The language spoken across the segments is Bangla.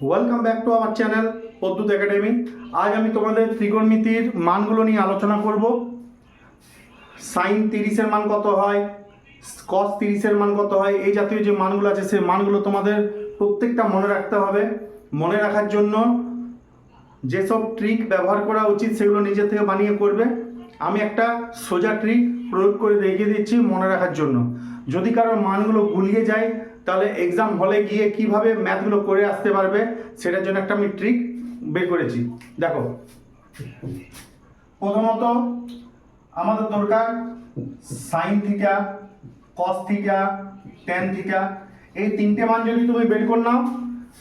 Welcome back to our channel Padyut academy আজ আমি তোমাদের ত্রিকোণমিতির মানগুলো নিয়ে আলোচনা করব। সাইন তিরিশের মান কত হয়? কস তিরিশের মান কত হয়? এই জাতীয় যে মানগুলো আছে, সেই মানগুলো তোমাদের প্রত্যেকটা মনে রাখতে হবে। মনে রাখার জন্য যেসব ট্রিক ব্যবহার করা উচিত, সেগুলো নিজে থেকে বানিয়ে করবে। আমি একটা সোজা ট্রিক প্রয়োগ করে দেখিয়ে দিচ্ছি মনে রাখার জন্য। যদি কারোর মানগুলো গুলিয়ে যায় তাহলে এক্সাম হলে গিয়ে কীভাবে ম্যাথগুলো করে আসতে পারবে, সেটার জন্য একটা আমি ট্রিক বের করেছি। দেখো। প্রথমত, আমাদের দরকার সাইন থিকা কস থিকা টেন থিকা এই তিনটে মান যদি তুমি বের করে নাও,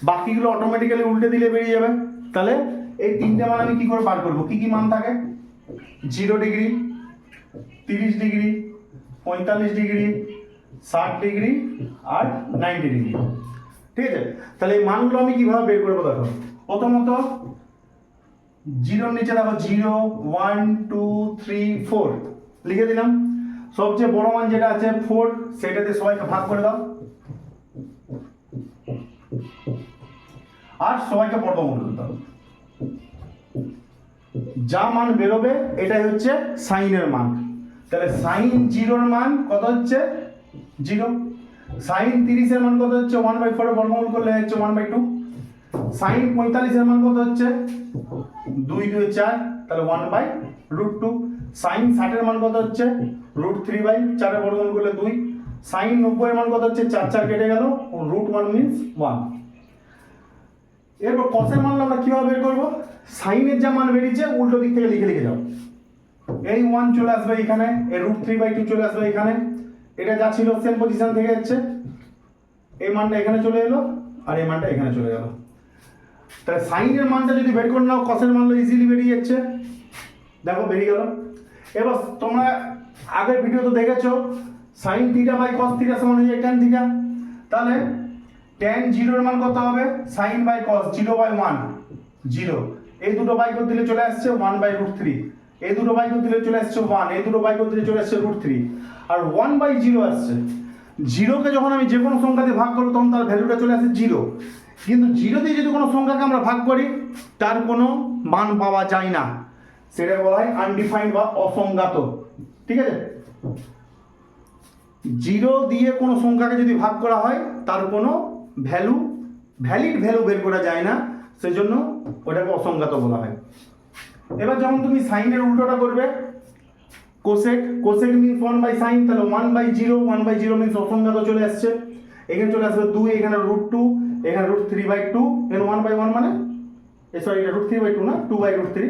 বাকিগুলো অটোমেটিক্যালি উল্টে দিলে বেরিয়ে যাবে। তাহলে এই তিনটে মান আমি কী করে বার করব? কী কী মান থাকে? জিরো ডিগ্রি তিরিশ ডিগ্রি পঁয়তাল্লিশ ডিগ্রি ষাট ডিগ্রি আর নাইনটি ডিগ্রি। ঠিক আছে? তাহলে এই মানগুলো আমি কীভাবে বের করব দেখো? প্রথমত, জিরোর নিচে দেখো, zero, one, two, three, four. লিখে দিলাম। সবচেয়ে বড় মান যেটা আছে, ফোর, সেটাতে সবাইকে ভাগ করে দাও। আর সবাইকে বর্গমূল দাও যা মান বেরোবে, এটাই হচ্ছে সাইনের মান। তাহলে সাইন জিরোর মান কত হচ্ছে? জিরো। সাইন তিরিশের মান কত হচ্ছে? ওয়ান বাই ফোর বর্গমূল করলে হচ্ছে ওয়ান বাই টু সাইন পঁয়তাল্লিশের মান কত হচ্ছে? দুই দুই চার, তাহলে one by root two sine ষাটের মান কত হচ্ছে? রুট থ্রি বাই চারের বর্গমূল করলে দুই। সাইন নব্বই মান কত হচ্ছে? চার চার কেটে গেল। রুট ওয়ান মিনস ওয়ান এরপর কসের মান আমরা কীভাবে বের করব? সাইনের যা মান বেরিয়েছে, উল্টো দিক থেকে লিখে লিখে যাও। এই ওয়ান চলে আসবে এখানে, এই রুট থ্রি বাই টু চলে আসবে এখানে। এটা যা ছিল সেম পজিশন থেকে যাচ্ছে এই মানটা এখানে চলে এলো আর এই মানটা এখানে চলে গেল। তাহলে সাইনের মানটা যদি বের করে নাও কসের মানটা ইজিলি বেরিয়ে যাচ্ছে। দেখো, বেরিয়ে গেল। এবার তোমরা আগের ভিডিও তো দেখেছ sine theta by cos theta সমান হয়ে যায় টেন থিটা তাহলে টেন জিরোর মান কত হবে? Sine by cos zero by one zero এই দুটো বাই করে দিলে চলে আসছে ওয়ান বাই রুট থ্রি এই দুটো বাই করে দিলে চলে আসছে ওয়ান এই দুটো বাই করে দিলে চলে আসছে রুট থ্রি আর ওয়ান বাই জিরো আসছে। জিরোকে যখন আমি যে কোনো সংখ্যা দিয়ে ভাগ করব, তখন তার ভ্যালুটা চলে আসে জিরো কিন্তু জিরো দিয়ে যদি কোনো সংখ্যাকে আমরা ভাগ করি, তার কোনো মান পাওয়া যায় না। সেটাকে বলা হয় আনডিফাইন্ড বা অসংজ্ঞাত। ঠিক আছে? জিরো দিয়ে কোনো সংখ্যাকে যদি ভাগ করা হয়, তার কোনো ভ্যালু ভ্যালিড ভ্যালু বের করা যায় না। সেজন্য ওটাকে অসংজ্ঞাত বলা হয়। এবার যখন তুমি সাইনের উল্টোটা করবে cosec cosec means one by sine তাহলে one by zero one by zero means অসংজ্ঞাত চলে আসছে। এখানে চলে আসবে দুই, এখানে রুট টু এখানে রুট থ্রি বাই টু এখানে ওয়ান বাই ওয়ান মানে? সরি এটা রুট থ্রি বাই টু না টু বাই রুট থ্রি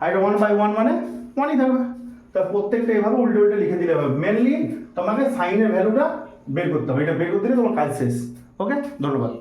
আর এটা ওয়ান বাই ওয়ান মানে ওয়ানই থাকবে। তা প্রত্যেকটা এভাবে উল্টে উল্টে লিখে দিলে হবে। মেনলি তোমাকে সাইনের ভ্যালুটা বের করতে হবে। এটা বের করতে গেলে তোমার কাজ শেষ। ওকে ধন্যবাদ।